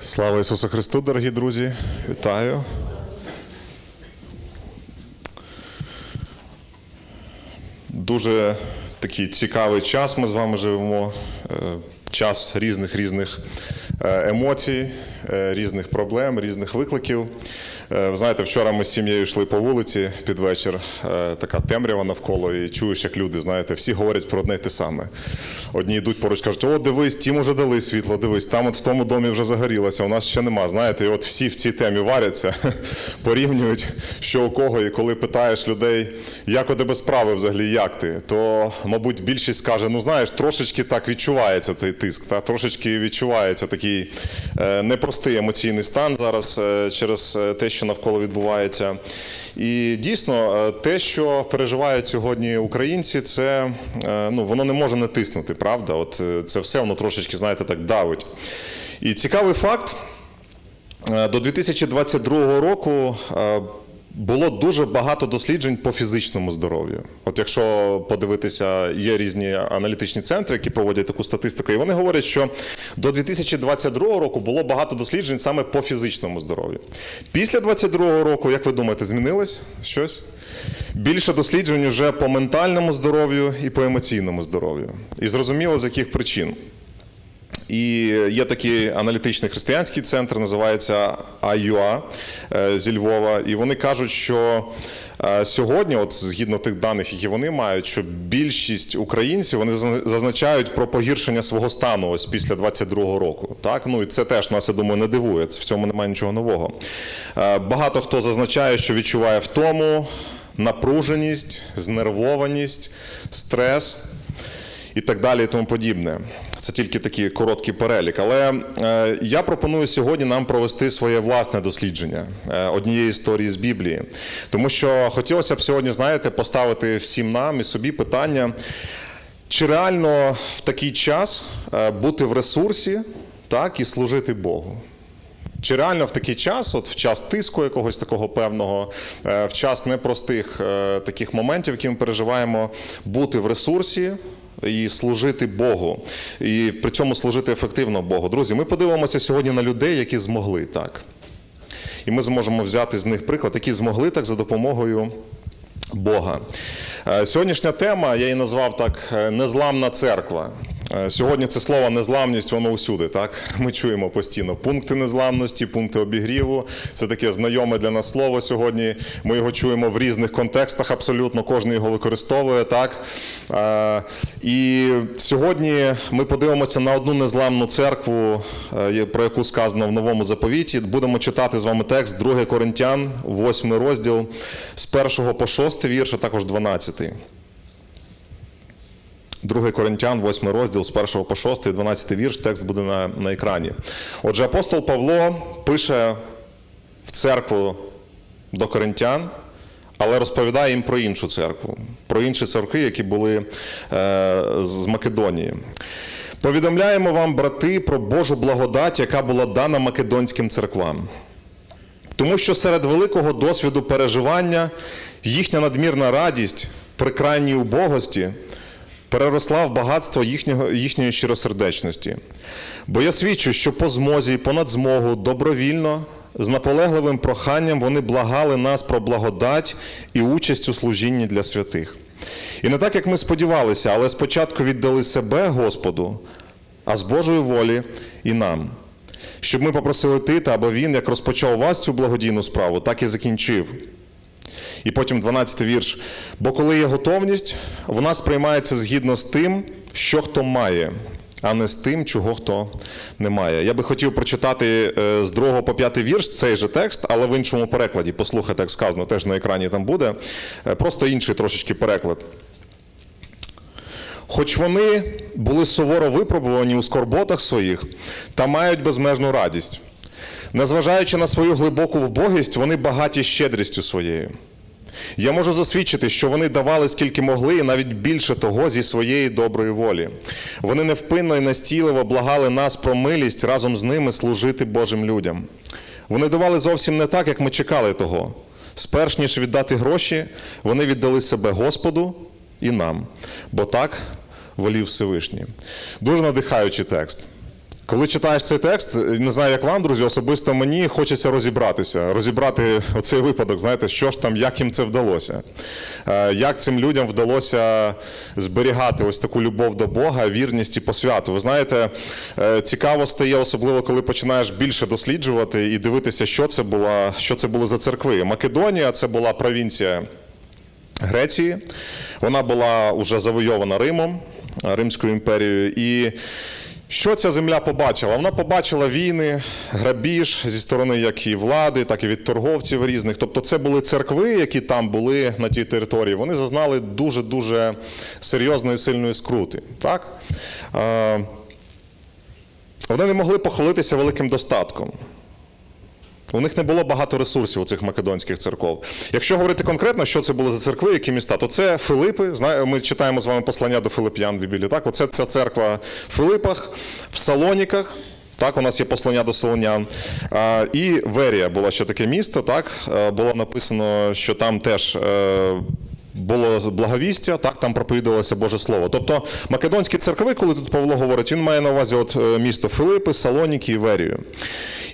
Слава Ісусу Христу, дорогі друзі! Вітаю! Дуже такий цікавий час ми з вами живемо. Е, Час різних різних е, емоцій, е, різних проблем, різних викликів. Е, Ви знаєте, вчора ми з сім'єю йшли по вулиці під вечір, е, така темрява навколо, і чуєш, як люди, знаєте, всі говорять про одне й те саме. Одні йдуть поруч, кажуть, о, дивись, тім уже дали світло, дивись, там от в тому домі вже загорілося, у нас ще нема. Знаєте, і от всі в цій темі варяться, порівнюють, що у кого, і коли питаєш людей, як у тебе справи взагалі, як ти, то, мабуть, більшість скаже, ну знаєш, трошечки так відчувається цей тиск, та, трошечки відчувається такий непростий емоційний стан зараз е, через е, те, що навколо відбувається. І дійсно, е, те, що переживають сьогодні українці, це е, ну, воно не може не тиснути, правда? От е, це все воно трошечки, знаєте, так давить. І цікавий факт. Е, До 2022 року е, було дуже багато досліджень по фізичному здоров'ю. От якщо подивитися, є різні аналітичні центри, які проводять таку статистику, і вони говорять, що до 2022 року було багато досліджень саме по фізичному здоров'ю. Після 2022 року, як ви думаєте, змінилось щось? Більше досліджень вже по ментальному здоров'ю і по емоційному здоров'ю. І зрозуміло, з яких причин. І є такий аналітичний християнський центр, називається IUA е, зі Львова. І вони кажуть, що е, сьогодні, от згідно тих даних, які вони мають, що більшість українців вони зазначають про погіршення свого стану ось після 22-го року. Так, ну і це теж нас, я думаю, не дивує. В цьому немає нічого нового. Е, Багато хто зазначає, що відчуває втому, напруженість, знервованість, стрес і так далі, і тому подібне. Це тільки такий короткий перелік. Але е, я пропоную сьогодні нам провести своє власне дослідження е, однієї історії з Біблії. Тому що хотілося б сьогодні, знаєте, поставити всім нам і собі питання, чи реально в такий час е, бути в ресурсі так, і служити Богу. Чи реально в такий час, от в час тиску якогось такого певного, е, в час непростих е, таких моментів, які ми переживаємо, бути в ресурсі і служити Богу, і при цьому служити ефективно Богу? Друзі, ми подивимося сьогодні на людей, які змогли так. І ми зможемо взяти з них приклад, які змогли так за допомогою Бога. Е, Сьогоднішня тема, я її назвав так незламна церква. Е, Сьогодні це слово незламність, воно усюди. Так ми чуємо постійно пункти незламності, пункти обігріву. Це таке знайоме для нас слово сьогодні. Ми його чуємо в різних контекстах. Абсолютно кожен його використовує. Так Е, і сьогодні ми подивимося на одну незламну церкву, е, про яку сказано в новому заповіті. Будемо читати з вами текст 2 Коринтян, 8 розділ з 1 по 6 вірш, а також 12. 2 Коринтян, 8 розділ з 1 по 6, 12 вірш, текст буде на, на екрані. Отже, апостол Павло пише в церкву до коринтян, але розповідає їм про іншу церкву, про інші церкви, які були е, з Македонії. Повідомляємо вам, брати, про Божу благодать, яка була дана македонським церквам. Тому що серед великого досвіду переживання їхня надмірна радість при крайній убогості переросла в багатство їхнього, їхньої щиросердечності. Бо я свідчу, що по змозі понад змогу добровільно, з наполегливим проханням вони благали нас про благодать і участь у служінні для святих. І не так, як ми сподівалися, але спочатку віддали себе Господу, а з Божої волі і нам. Щоб ми попросили Тита, або він, як розпочав вас цю благодійну справу, так і закінчив. І потім 12 вірш. Бо коли є готовність, вона сприймається згідно з тим, що хто має, а не з тим, чого хто не має. Я би хотів прочитати е, з 2 по 5 вірш цей же текст, але в іншому перекладі. Послухайте, як сказано, теж на екрані там буде. Е, Просто інший трошечки переклад. Хоч вони були суворо випробувані у скорботах своїх та мають безмежну радість. Незважаючи на свою глибоку вбогість, вони багаті щедрістю своєю. Я можу засвідчити, що вони давали скільки могли, і навіть більше того зі своєї доброї волі. Вони невпинно і настійливо благали нас про милість разом з ними служити Божим людям. Вони давали зовсім не так, як ми чекали того. Сперш ніж віддати гроші, вони віддали себе Господу і нам, бо так волів Всевишній. Дуже надихаючий текст. Коли читаєш цей текст, не знаю, як вам, друзі, особисто мені хочеться розібратися, розібрати оцей випадок, знаєте, що ж там, як їм це вдалося, Е, як цим людям вдалося зберігати ось таку любов до Бога, вірність і посвяту. Ви знаєте, е, цікаво стає, особливо коли починаєш більше досліджувати і дивитися, що це була, що це були за церкви. Македонія це була провінція. Греції. Вона була вже завойована Римом, Римською імперією. І що ця земля побачила? Вона побачила війни, грабіж зі сторони як і влади, так і від торговців різних. Тобто, це були церкви, які там були на тій території. Вони зазнали дуже дуже серйозної сильної скрути. Так? Е, Вони не могли похвалитися великим достатком. У них не було багато ресурсів у цих македонських церков. Якщо говорити конкретно, що це були за церкви, які міста, то це Филипи. Ми читаємо з вами послання до Филип'ян в Біблії. Так, оце ця церква в Филипах, в Салоніках. Так, у нас є послання до Солонян. І Верія було ще таке місто. Так, Е, було написано, що там теж. Було благовістя, так там проповідувалося Боже Слово. Тобто македонські церкви, коли тут Павло говорить, він має на увазі от е, місто Филипи, Салоніки і Верію.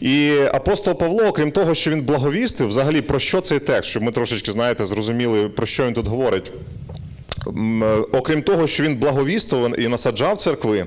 І апостол Павло, окрім того, що він благовістив, взагалі про що цей текст, щоб ми трошечки знаєте, зрозуміли, про що він тут говорить. Е, Окрім того, що він благовістував і насаджав церкви,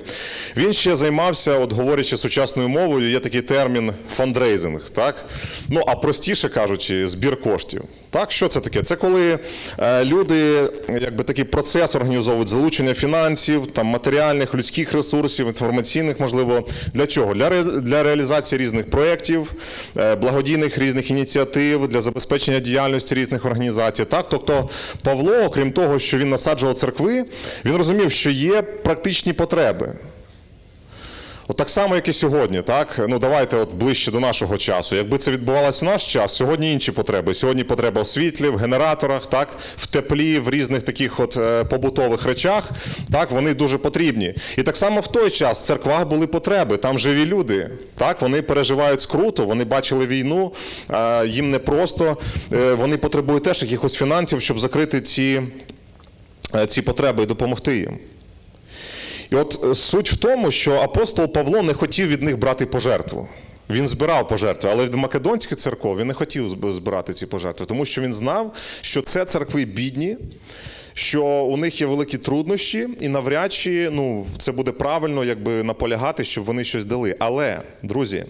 він ще займався, от говорячи сучасною мовою, є такий термін фандрейзинг, так? Ну а простіше кажучи, збір коштів. Так, що це таке? Це коли е, люди, якби такий процес організовують залучення фінансів, там матеріальних, людських ресурсів, інформаційних, можливо, для чого? Для, ре- для реалізації різних проєктів, е, благодійних різних ініціатив, для забезпечення діяльності різних організацій. Так, тобто Павло, окрім того, що він насаджував церкви, він розумів, що є практичні потреби. От так само, як і сьогодні, так? Ну давайте от ближче до нашого часу. Якби це відбувалося в наш час, сьогодні інші потреби. Сьогодні потреба в світлі, в генераторах, так, в теплі, в різних таких от е, побутових речах. Так, вони дуже потрібні. І так само в той час в церквах були потреби, там живі люди. Так, вони переживають скруту, вони бачили війну, е, їм непросто, е, вони потребують теж якихось фінансів, щоб закрити ці, ці потреби і допомогти їм. І от е, суть в тому, що апостол Павло не хотів від них брати пожертву. Він збирав пожертви, але від Македонських церков він не хотів зб- збирати ці пожертви, тому що він знав, що це церкви бідні, що у них є великі труднощі, і навряд чи ну, це буде правильно якби наполягати, щоб вони щось дали. Але, друзі,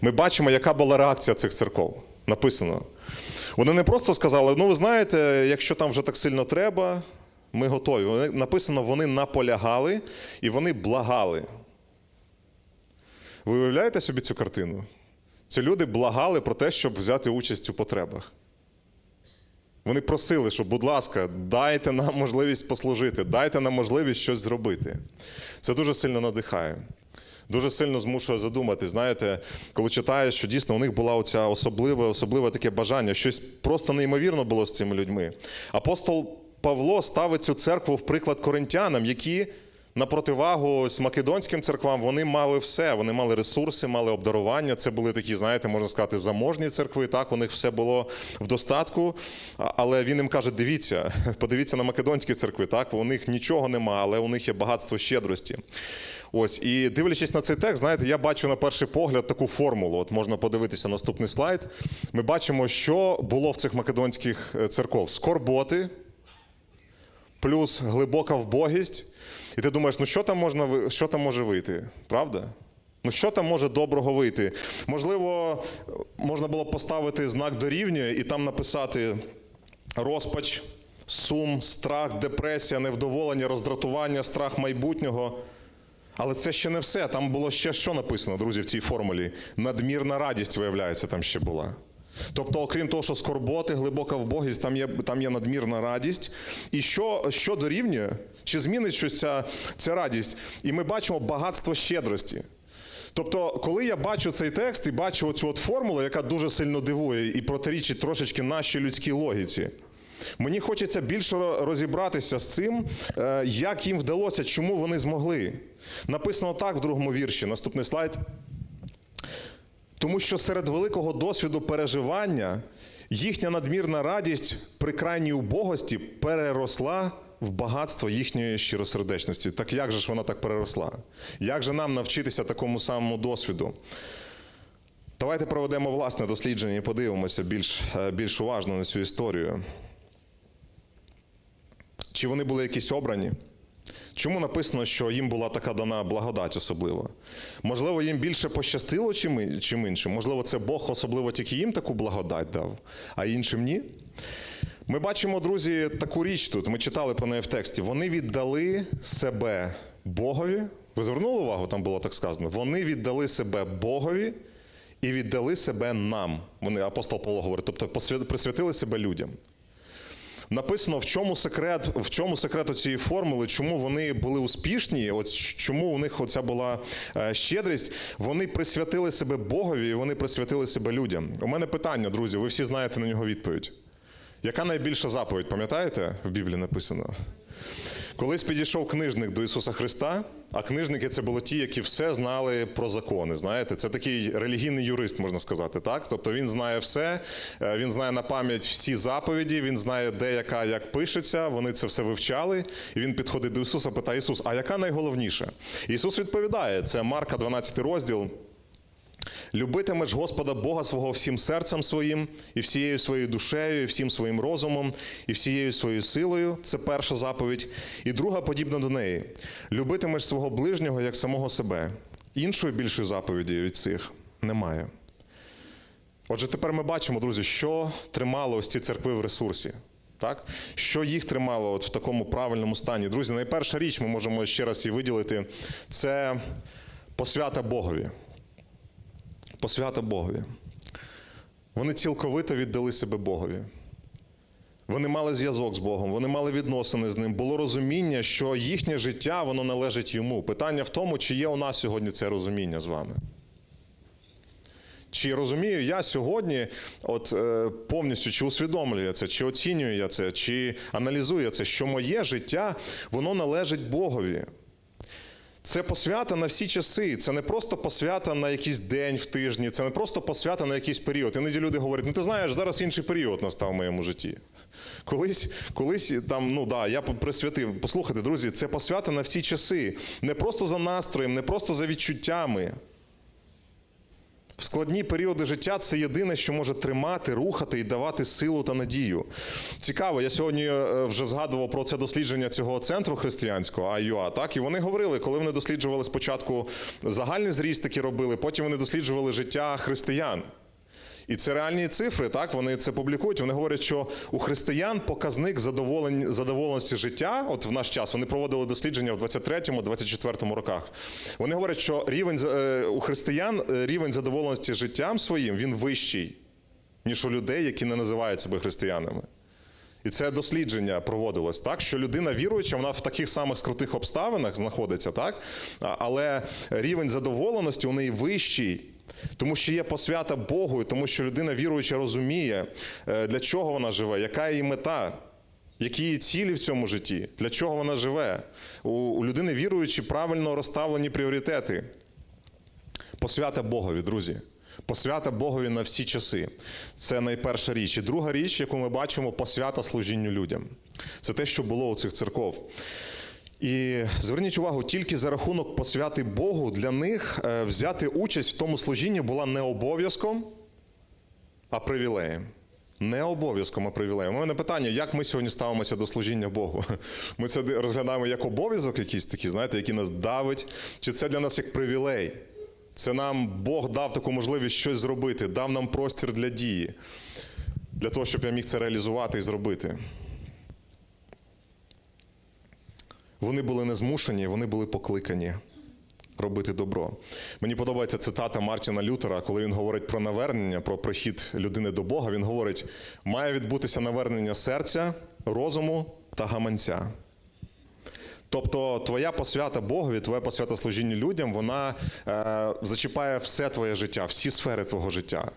ми бачимо, яка була реакція цих церков. Написано. Вони не просто сказали: ну, ви знаєте, якщо там вже так сильно треба, ми готові. Вони, написано, вони наполягали і вони благали. Ви уявляєте собі цю картину? Ці люди благали про те, щоб взяти участь у потребах. Вони просили, що, будь ласка, дайте нам можливість послужити, дайте нам можливість щось зробити. Це дуже сильно надихає. Дуже сильно змушує задумати. Знаєте, коли читаєш, що дійсно у них була оця особливе, особливе таке бажання, щось просто неймовірно було з цими людьми. Апостол Павло ставить цю церкву в приклад коринтянам, які на противагу ось македонським церквам вони мали все. Вони мали ресурси, мали обдарування. Це були такі, знаєте, можна сказати, заможні церкви. Так, у них все було в достатку. Але він їм каже: дивіться, подивіться на македонські церкви. Так, у них нічого нема, але у них є багатство щедрості. Ось і дивлячись на цей текст, знаєте, я бачу на перший погляд таку формулу. От можна подивитися наступний слайд. Ми бачимо, що було в цих македонських е, церков: скорботи, плюс глибока вбогість. І ти думаєш, ну що там можна що там може вийти? Правда? Ну що там може доброго вийти? Можливо, можна було поставити знак дорівнює і там написати розпач, сум, страх, депресія, невдоволення, роздратування, страх майбутнього. Але це ще не все. Там було ще що написано, друзі, в цій формулі. Надмірна радість, виявляється, там ще була. Тобто, окрім того, що скорботи, глибока вбогість, там є, там є надмірна радість. І що, що дорівнює? Чи змінить щось ця, ця радість? І ми бачимо багатство щедрості. Тобто, коли я бачу цей текст і бачу цю от формулу, яка дуже сильно дивує і протирічить трошечки нашій людській логіці, мені хочеться більше розібратися з цим, е, як їм вдалося, чому вони змогли. Написано так в другому вірші. Наступний слайд. Тому що серед великого досвіду переживання їхня надмірна радість при крайній убогості переросла в багатство їхньої щиросердечності. Так як же ж вона так переросла? Як же нам навчитися такому самому досвіду? Давайте проведемо власне дослідження і подивимося більш, е, більш уважно на цю історію. Чи вони були якісь обрані? Чому написано, що їм була така дана благодать особливо? Можливо, їм більше пощастило, чим, чим іншим? Можливо, це Бог особливо тільки їм таку благодать дав, а іншим ні? Ми бачимо, друзі, таку річ тут. Ми читали про неї в тексті. Вони віддали себе Богові. Ви звернули увагу, там було так сказано. Вони віддали себе Богові і віддали себе нам. Вони апостол Павло говорить, тобто присвятили себе людям. Написано, в чому секрет, в чому секрет цієї формули, чому вони були успішні, от чому у них оця була е, щедрість. Вони присвятили себе Богові і вони присвятили себе людям. У мене питання, друзі, ви всі знаєте на нього відповідь. Яка найбільша заповідь, пам'ятаєте, в Біблії написано? Колись підійшов книжник до Ісуса Христа, а книжники це були ті, які все знали про закони. Знаєте, це такий релігійний юрист, можна сказати, так? Тобто він знає все, е, він знає на пам'ять всі заповіді, він знає, де яка як пишеться. Вони це все вивчали. І він підходить до Ісуса, питає Ісус, а яка найголовніша? Ісус відповідає: це Марка, 12 розділ. Любитимеш Господа Бога свого всім серцем своїм, і всією своєю душею, і всім своїм розумом, і всією своєю силою. Це перша заповідь. І друга подібна до неї. Любитимеш свого ближнього як самого себе. Іншої більшої заповіді від цих немає. Отже, тепер ми бачимо, друзі, що тримало ось ці церкви в ресурсі. Так? Що їх тримало от в такому правильному стані? Друзі, найперша річ, ми можемо ще раз її виділити, це посвята Богові посвята Богові. Вони цілковито віддали себе Богові. Вони мали зв'язок з Богом, вони мали відносини з ним. Було розуміння, що їхнє життя воно належить йому. Питання в тому, чи є у нас сьогодні це розуміння з вами. Чи розумію я сьогодні, от е, повністю чи усвідомлюю я це, чи оцінюю я це, чи аналізую я це, що моє життя воно належить Богові. Це посвята на всі часи. Це не просто посвята на якийсь день в тижні, це не просто посвята на якийсь період. Іноді люди говорять: ну ти знаєш, зараз інший період настав в моєму житті. Колись, колись там, ну да, я присвятив. Послухайте, друзі, це посвята на всі часи. Не просто за настроєм, не просто за відчуттями. В складні періоди життя це єдине, що може тримати, рухати і давати силу та надію. Цікаво, я сьогодні е, вже згадував про це дослідження цього центру християнського АЮА. Так, і вони говорили, коли вони досліджували спочатку загальний зріст, такі робили, потім вони досліджували життя християн. І це реальні цифри, так вони це публікують. Вони говорять, що у християн показник задоволень, задоволеності життя, от в наш час, вони проводили дослідження в 23-24 роках. Вони говорять, що рівень е, у християн е, рівень задоволеності життям своїм він вищий, ніж у людей, які не називають себе християнами. І це дослідження проводилось так, що людина віруюча, вона в таких самих скрутих обставинах знаходиться, так? Але рівень задоволеності у неї вищий, тому що є посвята Богу, тому що людина віруюча розуміє, е, для чого вона живе, яка її мета. Які її цілі в цьому житті? Для чого вона живе? У людини віруючі правильно розставлені пріоритети. Посвята Богові, друзі. Посвята Богові на всі часи. Це найперша річ. І друга річ, яку ми бачимо, посвята служінню людям. Це те, що було у цих церков. І зверніть увагу, тільки за рахунок посвяти Богу для них е, взяти участь в тому служінні була не обов'язком, а привілеєм. Не обов'язком, а привілеєм. У мене питання, як ми сьогодні ставимося до служіння Богу? Ми це розглядаємо як обов'язок якийсь такий, знаєте, який нас давить, чи це для нас як привілей? Це нам Бог дав таку можливість щось зробити, дав нам простір для дії, для того, щоб я міг це реалізувати і зробити. Вони були не змушені, вони були покликані робити добро. Мені подобається цитата Мартіна Лютера, коли він говорить про навернення, про прихід людини до Бога. Він говорить: має відбутися навернення серця, розуму та гаманця. Тобто твоя посвята Богові, твоя посвята служінню людям, вона е, зачіпає все твоє життя, всі сфери твого життя.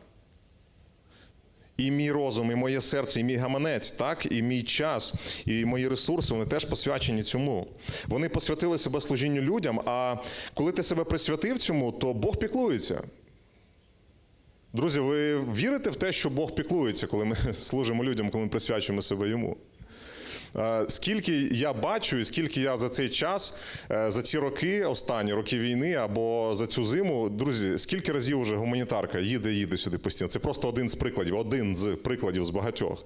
І мій розум, і моє серце, і мій гаманець, так, і мій час, і мої ресурси, вони теж посвячені цьому. Вони посвятили себе служінню людям, а коли ти себе присвятив цьому, то Бог піклується. Друзі, ви вірите в те, що Бог піклується, коли ми служимо людям, коли ми присвячуємо себе йому? Е, Скільки я бачу, і скільки я за цей час, е, за ці роки, останні роки війни або за цю зиму, друзі, скільки разів вже гуманітарка їде, їде сюди постійно. Це просто один з прикладів, один з прикладів з багатьох.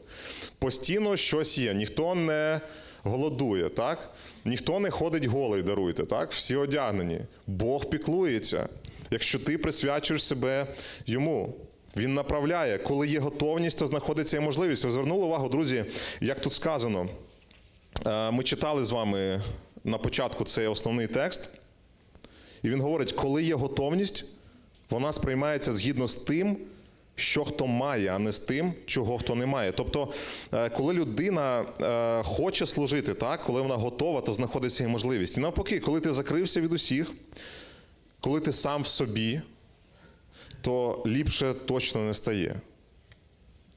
Постійно щось є. Ніхто не голодує, так? Ніхто не ходить голий, даруйте, так? Всі одягнені. Бог піклується. Якщо ти присвячуєш себе йому. Він направляє, коли є готовність, то знаходиться і можливість. Ви звернули увагу, друзі, як тут сказано. Е, Ми читали з вами на початку цей основний текст, і він говорить: коли є готовність, вона сприймається згідно з тим, що хто має, а не з тим, чого хто не має. Тобто, е, коли людина е, хоче служити, так, коли вона готова, то знаходиться і можливість. І навпаки, коли ти закрився від усіх, коли ти сам в собі, то ліпше точно не стає.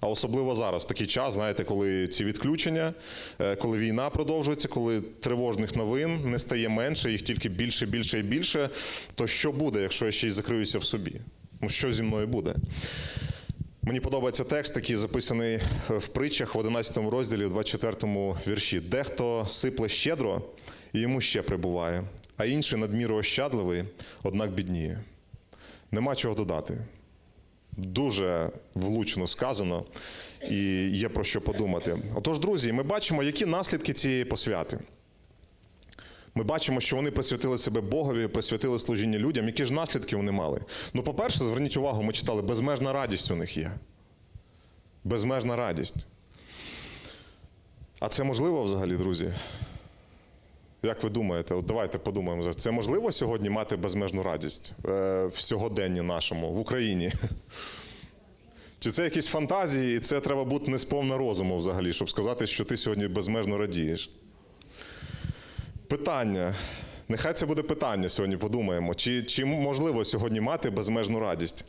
А особливо зараз, в такий час, знаєте, коли ці відключення, е, коли війна продовжується, коли тривожних новин не стає менше, їх тільки більше, більше і більше, то що буде, якщо я ще й закриюся в собі? Ну, що зі мною буде? Мені подобається текст, який записаний в притчах в 11 розділі, в 24 вірші. Дехто сипле щедро, і йому ще прибуває, а інший надміру ощадливий, однак бідніє. Нема чого додати. Дуже влучно сказано і є про що подумати. Отож, друзі, ми бачимо, які наслідки цієї посвяти. Ми бачимо, що вони присвятили себе Богові, присвятили служіння людям. Які ж наслідки вони мали? Ну, по-перше, зверніть увагу, ми читали, безмежна радість у них є. Безмежна радість. А це можливо взагалі, друзі? Як ви думаєте, от давайте подумаємо. Це можливо сьогодні мати безмежну радість е, в сьогоденні нашому, в Україні? Чи це якісь фантазії, і це треба бути не сповна розуму взагалі, щоб сказати, що ти сьогодні безмежно радієш? Питання. Нехай це буде питання сьогодні, подумаємо. Чи, чи можливо сьогодні мати безмежну радість?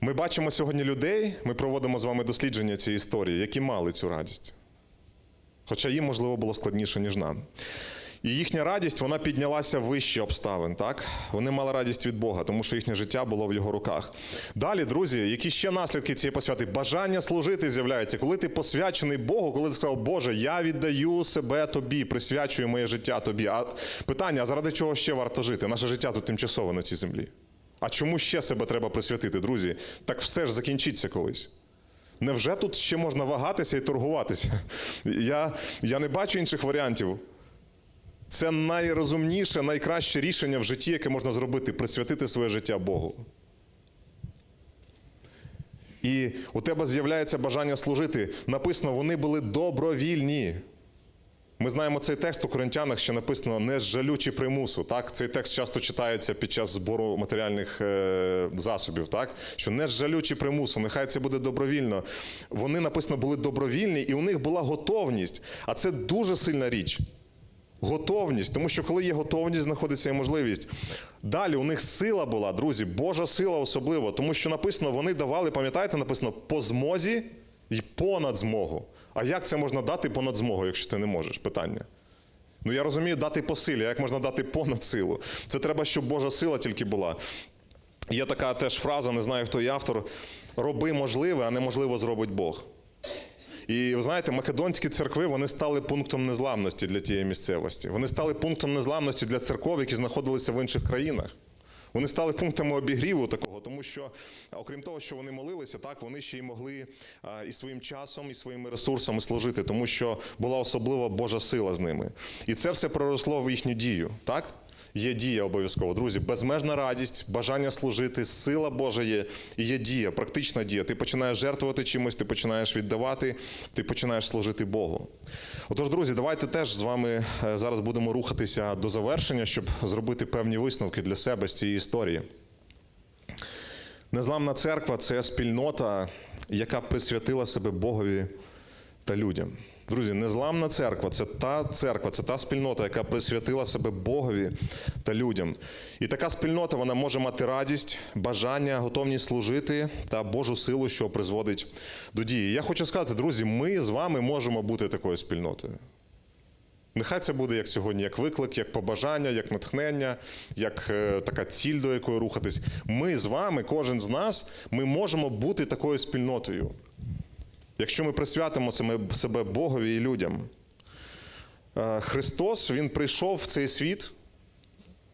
Ми бачимо сьогодні людей, ми проводимо з вами дослідження цієї історії, які мали цю радість. Хоча їм, можливо, було складніше, ніж нам. І їхня радість вона піднялася вище обставин. Так? Вони мали радість від Бога, тому що їхнє життя було в його руках. Далі, друзі, які ще наслідки цієї посвяти? Бажання служити з'являється. Коли ти посвячений Богу, коли ти сказав, Боже, я віддаю себе тобі, присвячую моє життя тобі. А питання: а заради чого ще варто жити? Наше життя тут тимчасове на цій землі. А чому ще себе треба присвятити, друзі? Так все ж закінчиться колись. Невже тут ще можна вагатися і торгуватися? Я, я не бачу інших варіантів. Це найрозумніше, найкраще рішення в житті, яке можна зробити присвятити своє життя Богу. І у тебе з'являється бажання служити. Написано, вони були добровільні. Ми знаємо цей текст у Коринтянах, що написано не з жалю примусу. Так? Цей текст часто читається під час збору матеріальних е, засобів. Так? Що не з жалю примусу, нехай це буде добровільно. Вони написано були добровільні, і у них була готовність. А це дуже сильна річ. Готовність, тому що коли є готовність, знаходиться і можливість. Далі у них сила була, друзі, Божа сила особливо, тому що написано, вони давали, пам'ятаєте, написано по змозі і понад змогу. А як це можна дати понад змогу, якщо ти не можеш? Питання. Ну я розумію, дати по силі, а як можна дати понад силу? Це треба, щоб Божа сила тільки була. Є така теж фраза, не знаю, хто є автор: роби можливе, а неможливо зробить Бог. І ви знаєте, македонські церкви вони стали пунктом незламності для тієї місцевості. Вони стали пунктом незламності для церков, які знаходилися в інших країнах. Вони стали пунктами обігріву такого, тому що, окрім того, що вони молилися, так вони ще й могли і своїм часом, і своїми ресурсами служити, тому що була особлива Божа сила з ними. І це все проросло в їхню дію. так? Є дія обов'язково, друзі. Безмежна радість, бажання служити, сила Божа є і є дія, практична дія. Ти починаєш жертвувати чимось, ти починаєш віддавати, ти починаєш служити Богу. Отож, друзі, давайте теж з вами е, зараз будемо рухатися до завершення, щоб зробити певні висновки для себе з цієї історії. Незламна церква це спільнота, яка присвятила себе Богові та людям. Друзі, незламна церква це та церква, це та спільнота, яка присвятила себе Богові та людям. І така спільнота вона може мати радість, бажання, готовність служити та Божу силу, що призводить до дії. Я хочу сказати, друзі, ми з вами можемо бути такою спільнотою. Нехай це буде як сьогодні, як виклик, як побажання, як натхнення, як е, така ціль, до якої рухатись. Ми з вами, кожен з нас, ми можемо бути такою спільнотою. Якщо ми присвятимо себе- Богові і людям. Е, Христос Він прийшов в цей світ.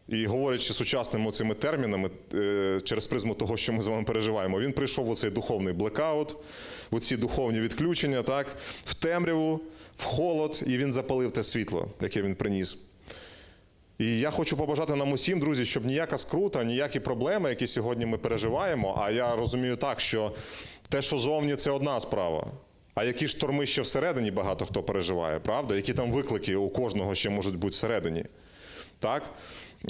І говорячи сучасними цими термінами е, через призму того, що ми з вами переживаємо, він прийшов у цей духовний блекаут, у ці духовні відключення, так, в темряву, в холод, і він запалив те світло, яке він приніс. І я хочу побажати нам усім, друзі, щоб ніяка скрута, ніякі проблеми, які сьогодні ми переживаємо. А я розумію так, що те, що зовні, це одна справа. А які шторми ще всередині багато хто переживає, правда? Які там виклики у кожного ще можуть бути всередині. Так?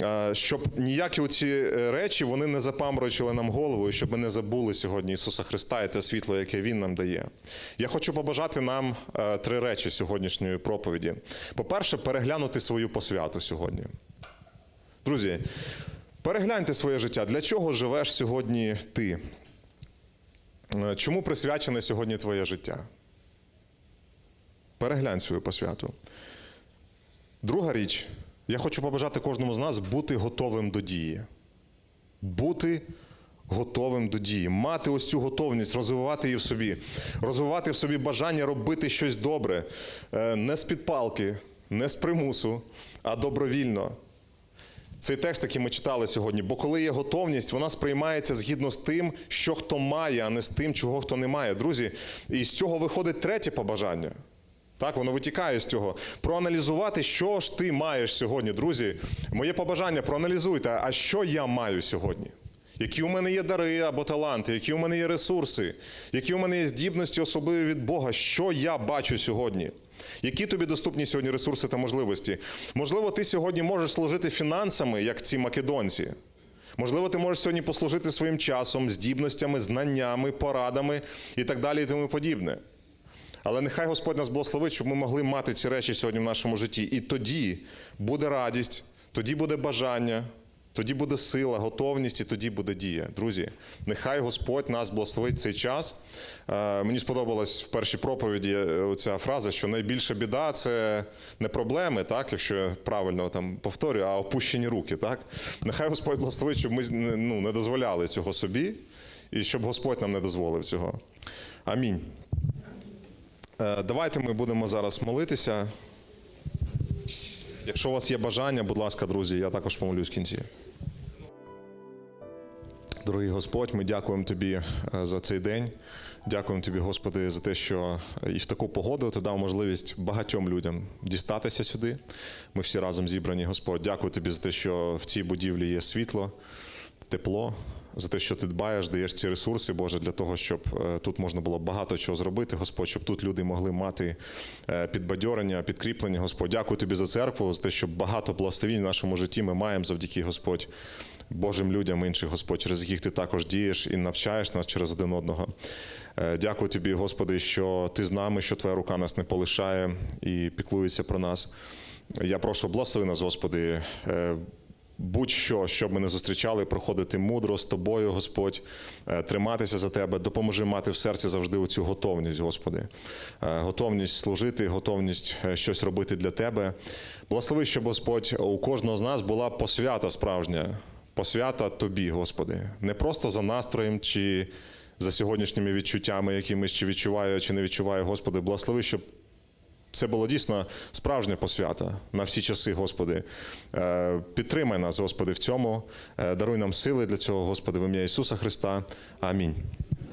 Е, Щоб ніякі оці речі вони не запаморочили нам голову, і щоб ми не забули сьогодні Ісуса Христа і те світло, яке Він нам дає. Я хочу побажати нам е, три речі сьогоднішньої проповіді. По-перше, переглянути свою посвяту сьогодні. Друзі, перегляньте своє життя. Для чого живеш сьогодні ти? Е, Чому присвячене сьогодні твоє життя? Переглянь свою посвяту. Друга річ, я хочу побажати кожному з нас бути готовим до дії. Бути готовим до дії, мати ось цю готовність, розвивати її в собі, розвивати в собі бажання робити щось добре, Е, не з підпалки, не з примусу, а добровільно. Цей текст, який ми читали сьогодні, бо коли є готовність, вона сприймається згідно з тим, що хто має, а не з тим, чого хто не має. Друзі, і з цього виходить третє побажання. Так, воно витікає з цього. Проаналізувати, що ж ти маєш сьогодні, друзі. Моє побажання, проаналізуйте, а що я маю сьогодні? Які у мене є дари або таланти, які у мене є ресурси, які у мене є здібності особливі від Бога, що я бачу сьогодні? Які тобі доступні сьогодні ресурси та можливості? Можливо, ти сьогодні можеш служити фінансами, як ці македонці. Можливо, ти можеш сьогодні послужити своїм часом, здібностями, знаннями, порадами і так далі, і тому подібне. Але нехай Господь нас благословить, щоб ми могли мати ці речі сьогодні в нашому житті. І тоді буде радість, тоді буде бажання, тоді буде сила, готовність, і тоді буде дія. Друзі, нехай Господь нас благословить цей час. Е, Мені сподобалась в першій проповіді ця фраза, що найбільша біда це не проблеми, так, якщо я правильно там повторюю, а опущені руки. Так? Нехай Господь благословить, щоб ми ну, не дозволяли цього собі, і щоб Господь нам не дозволив цього. Амінь. Е, Давайте ми будемо зараз молитися. Якщо у вас є бажання, будь ласка, друзі, я також помолюсь в кінці. Дорогий Господь, ми дякуємо Тобі е, за цей день. Дякуємо Тобі, Господи, за те, що і в таку погоду ти дав можливість багатьом людям дістатися сюди. Ми всі разом зібрані, Господь. Дякую Тобі за те, що в цій будівлі є світло, тепло, за те, що ти дбаєш, даєш ці ресурси, Боже, для того, щоб е, тут можна було багато чого зробити, Господь, щоб тут люди могли мати е, підбадьорення, підкріплення, Господь. Дякую тобі за церкву, за те, що багато благословінь в нашому житті ми маємо завдяки Господь. Божим людям інших, Господь, через яких ти також дієш і навчаєш нас через один одного. Е, Дякую тобі, Господи, що ти з нами, що твоя рука нас не полишає і піклується про нас. Я прошу, благослови нас, Господи. Будь-що, що б ми не зустрічали, проходити мудро з тобою, Господь, е, триматися за тебе, допоможи мати в серці завжди оцю готовність, Господи. Е, Готовність служити, готовність е, щось робити для тебе. Благослови, щоб Господь у кожного з нас була посвята справжня, посвята тобі, Господи. Не просто за настроєм чи за сьогоднішніми відчуттями, якими ще відчуваю чи не відчуваю, Господи, благослови, щоб це було дійсно справжня посвята на всі часи, Господи. Е, Підтримай нас, Господи, в цьому. Е, Даруй нам сили для цього, Господи, в ім'я Ісуса Христа. Амінь.